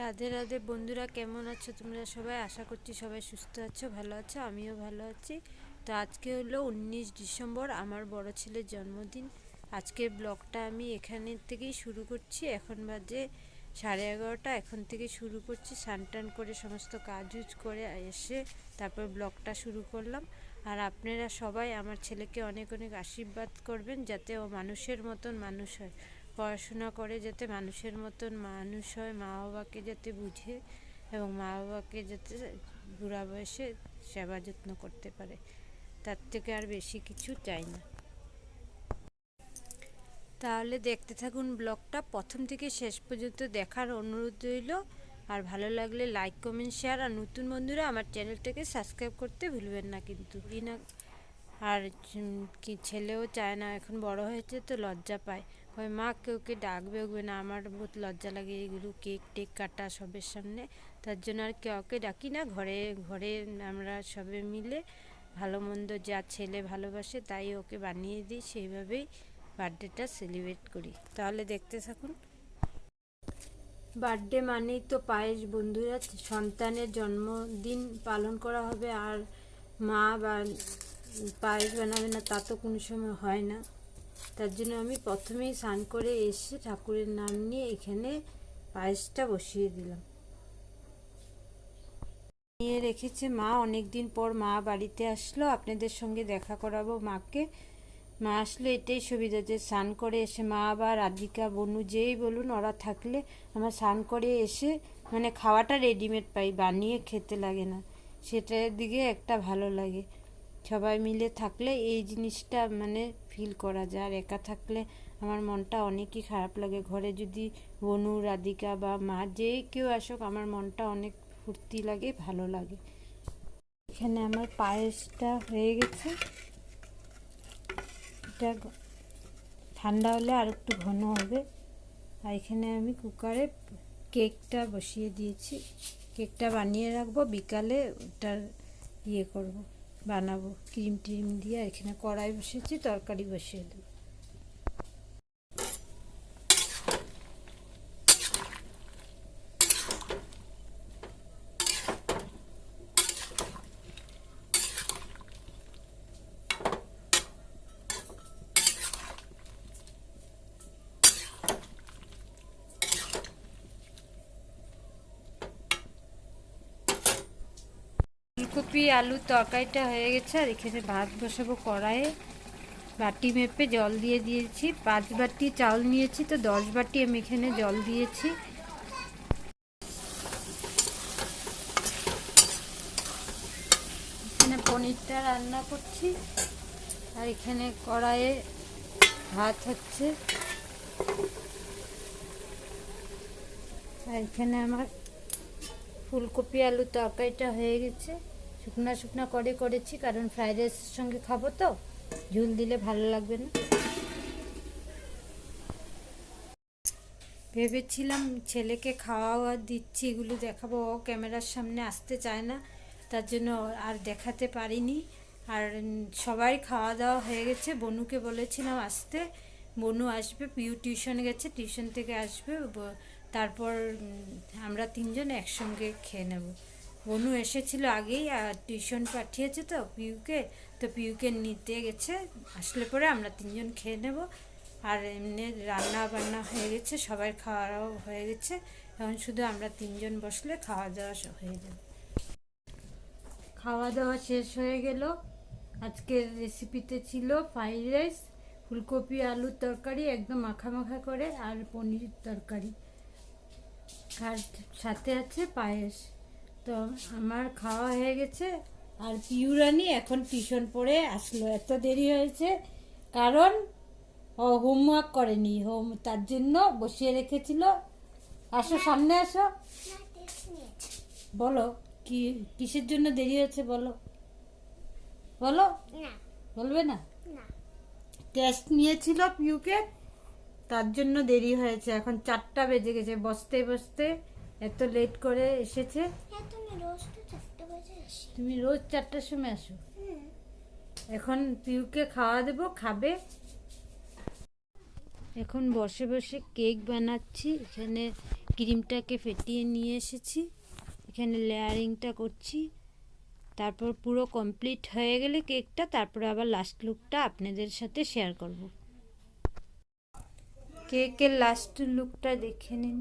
রাধে রাধে বন্ধুরা, কেমন আছো তোমরা সবাই? আশা করছি সবাই সুস্থ আছো, ভালো আছো, আমিও ভালো আছি। তো আজকে হলো উনিশ ডিসেম্বর, আমার বড় ছেলের জন্মদিন। আজকের ব্লগটা আমি এখানে থেকেই শুরু করছি। এখন বাজে সাড়ে এগারোটা, এখন থেকে শুরু করছি। টান করে সমস্ত কাজ উজ করে এসে তারপর ব্লগটা শুরু করলাম। আর আপনারা সবাই আমার ছেলেকে অনেক অনেক আশীর্বাদ করবেন, যাতে ও মানুষের মতন মানুষ হয়। পড়াশোনা করে যাতে মানুষের মতন মানুষ হয় মা বাবাকে যাতে বুঝে এবং মা বাবাকে যাতে বুড়া বয়সে সেবা যত্ন করতে পারে। তার থেকে আর বেশি কিছু চাই না। তাহলে দেখতে থাকুন ব্লগটা। প্রথম থেকে শেষ পর্যন্ত দেখার অনুরোধ রইল। আর ভালো লাগলে লাইক, কমেন্ট, শেয়ার আর নতুন বন্ধুরা আমার চ্যানেলটাকে সাবস্ক্রাইব করতে ভুলবেন না কিন্তু। আর কি ছেলেও চায় না, এখন বড় হয়েছে তো লজ্জা পায়। ওই মা কেউ কে ডাকবে উঠবে না, আমার বহুত লজ্জা লাগে এগুলো কেক টেক কাটা সবের সামনে। তার জন্য আর কাউকে ডাকি না, ঘরে ঘরে আমরা সবে মিলে ভালো মন্দ যা ছেলে ভালোবাসে তাই ওকে বানিয়ে দিই, সেইভাবেই বার্থডেটা সেলিব্রেট করি। তাহলে দেখতে থাকুন। বার্থডে মানেই তো পায়েস, বন্ধুরা, সন্তানের জন্মদিন পালন করা হবে আর মা বা পায়েস বানাবে না, তা তো কোনো সময় হয় না। তার জন্য আমি প্রথমেই স্নান করে এসে ঠাকুরের নাম নিয়ে এখানে পায়েসটা বসিয়ে দিলাম। নিয়ে রেখেছে মা অনেক দিন পর মা বাড়িতে আসলো, আপনাদের সঙ্গে দেখা করাবো মাকে। মা আসলে এটাই সুবিধা যে স্নান করে এসে মা বা রাধিকা, বনু যেই বলুন, ওরা থাকলে আমার স্নান করে এসে মানে খাওয়াটা রেডিমেড পাই, বানিয়ে খেতে লাগে না। সেটার দিকে একটা ভালো লাগে। সবাই মিলে থাকলে এই জিনিসটা মানে ফিল করা যায়। আর একা থাকলে আমার মনটা অনেকই খারাপ লাগে। ঘরে যদি বনু, রাধিকা বা মা যে কেউ আসুক, আমার মনটা অনেক ফুর্তি লাগে, ভালো লাগে। এখানে আমার পায়েসটা হয়ে গেছে। এটা ঠান্ডা হলে আর একটু ঘন হবে। আর এখানে আমি কুকারে কেকটা বসিয়ে দিয়েছি। কেকটা বানিয়ে রাখব। বিকালে ওটার ইয়ে করব। বানাবো ক্রিম টিম দিয়ে এখানে কড়াই বসিয়েছি তরকারি বসিয়ে দেবো। ফুলকপি আলুর তরকারিটা হয়ে গেছে, আর এখানে ভাত বসাবো কড়াইয়ে। বাটি মেপে জল দিয়ে দিয়েছি। পাঁচ বাটি চাল নিয়েছি, তো দশ বাটি আমি এখানে জল দিয়েছি। এখানে পনিরটা রান্না করছি, আর এখানে কড়াইয়ে ভাত হচ্ছে। আর এখানে আমার ফুলকপি, আলু, তরকারিটা হয়ে গেছে। শুকনা শুকনা করে করেছি, কারণ ফ্রাইড রাইসের সঙ্গে খাব তো, ঝুল দিলে ভালো লাগবে না। ভেবেছিলাম ছেলেকে খাওয়া দিচ্ছি, এগুলো দেখাবো, ও ক্যামেরার সামনে আসতে চায় না, তার জন্য আর দেখাতে পারিনি। আর সবাই খাওয়া দাওয়া হয়ে গেছে, বনুকে বলেছিলাম আসতে, বনু আসবে, পিউ টিউশন গেছে, টিউশন থেকে আসবে তারপর আমরা তিনজন একসঙ্গে খেয়ে নেব। বনু এসেছিল আগেই, আর টিউশন পাঠিয়েছে তো পিউকে তো পিউকে নিতে গেছে। আসলে পরে আমরা তিনজন খেয়ে নেব। আর এমনি রান্না বান্না হয়ে গেছে, সবাই খাওয়াও হয়ে গেছে। এখন শুধু আমরা তিনজন বসলে খাওয়া দাওয়া হয়ে যাবে। খাওয়া দাওয়া শেষ হয়ে গেল। আজকের রেসিপিতে ছিল ফ্রাইড রাইস ফুলকপি, আলুর তরকারি, একদম মাখা মাখা করে, আর পনির তরকারি। আর সাথে আছে পায়েস। তো আমার খাওয়া হয়ে গেছে। আর পিউরানি এখন টিউশন পড়ে আসলো। এত দেরি হয়েছে। কারণ ও হোমওয়ার্ক করেনি। হোম তার জন্য বসিয়ে রেখেছিল। আসো সামনে আসো। বলো কি কিসের জন্য দেরি হয়েছে বলো? বলো। বলবে না। টেস্ট নিয়েছিল পিউকে। তার জন্য দেরি হয়েছে। এখন চারটা বেজে গেছে। বসতে বসতে এত লেট করে এসেছে? হ্যাঁ তুমি রোজ তুমি চারটার সময় আসো? এখন পিউকে খাওয়া দেবো খাবে? এখন বসে বসে কেক বানাচ্ছি এখানে ক্রিমটাকে ফেটিয়ে নিয়ে এসেছি এখানে লেয়ারিংটা করছি তারপর পুরো কমপ্লিট হয়ে গেলে কেকটা তারপরে আবার লাস্ট লুকটা আপনাদের সাথে শেয়ার করব। কেকের লাস্ট লুকটা দেখে নিন।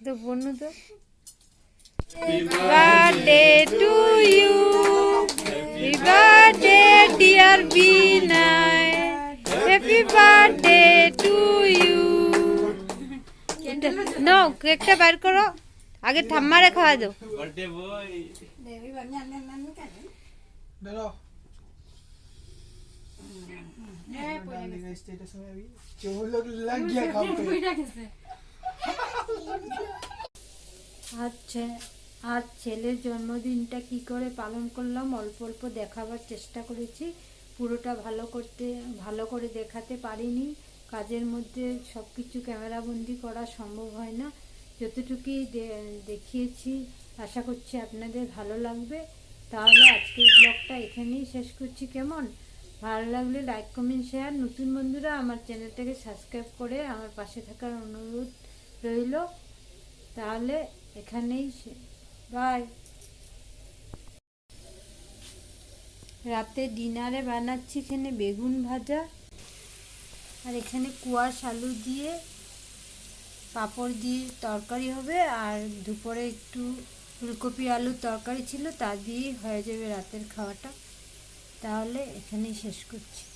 তো বন্য তো। Birthday to you birthday dear happy birthday to you no কেকটা বার করো। আগে থাম্মারে খাওয়া দাও। বার্থডে বয় বানি দাও হ্যাঁ পড়ে গেছে হয়ে লাগিয়া পড়ে গেছে আচ্ছা আর ছেলের জন্মদিনটা কি করে পালন করলাম? অল্প অল্প দেখাবার চেষ্টা করেছি। পুরোটা ভালো করতে ভালো করে দেখাতে পারিনি। কাজের মধ্যে সব কিছু ক্যামেরাবন্দি করা সম্ভব হয় না। যতটুকুই দেখিয়েছি আশা করছি আপনাদের ভালো লাগবে। তাহলে আজকের ব্লগটা এখানেই শেষ করছি। কেমন? ভালো লাগলে লাইক কমেন্ট শেয়ার নতুন বন্ধুরা, আমার চ্যানেলটাকে সাবস্ক্রাইব করে আমার পাশে থাকার অনুরোধ রইল। তাহলে এখানেই বাই রাতে ডিনারে বানাচ্ছি এখানে বেগুন ভাজা। আর এখানে কুয়াশ আলু দিয়ে পাঁপড় দিয়ে তরকারি হবে। আর দুপুরে একটু ফুলকপি আলুর তরকারি ছিল, তা দিয়েই হয়ে যাবে রাতের খাওয়াটা। তাহলে এখানেই শেষ করছি।